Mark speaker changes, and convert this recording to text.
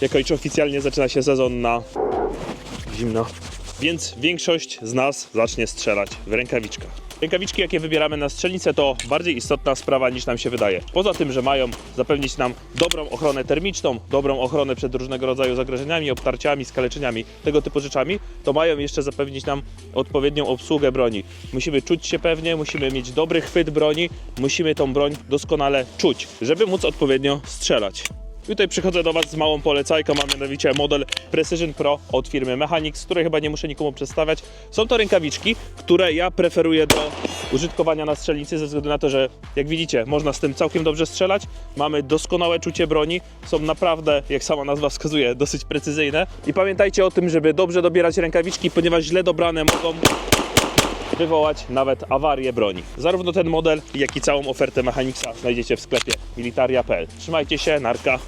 Speaker 1: jako iż oficjalnie zaczyna się sezon na zimno. Więc większość z nas zacznie strzelać w rękawiczkach. Rękawiczki, jakie wybieramy na strzelnicę, to bardziej istotna sprawa niż nam się wydaje. Poza tym, że mają zapewnić nam dobrą ochronę termiczną, dobrą ochronę przed różnego rodzaju zagrożeniami, obtarciami, skaleczeniami, tego typu rzeczami, to mają jeszcze zapewnić nam odpowiednią obsługę broni. Musimy czuć się pewnie, musimy mieć dobry chwyt broni, musimy tą broń doskonale czuć, żeby móc odpowiednio strzelać. Tutaj przychodzę do Was z małą polecajką, a mianowicie model Precision Pro od firmy Mechanix, której chyba nie muszę nikomu przedstawiać. Są to rękawiczki, które ja preferuję do użytkowania na strzelnicy ze względu na to, że jak widzicie, można z tym całkiem dobrze strzelać. Mamy doskonałe czucie broni, są naprawdę, jak sama nazwa wskazuje, dosyć precyzyjne. I pamiętajcie o tym, żeby dobrze dobierać rękawiczki, ponieważ źle dobrane mogą wywołać nawet awarię broni. Zarówno ten model, jak i całą ofertę Mechanixa znajdziecie w sklepie militaria.pl. Trzymajcie się, narka.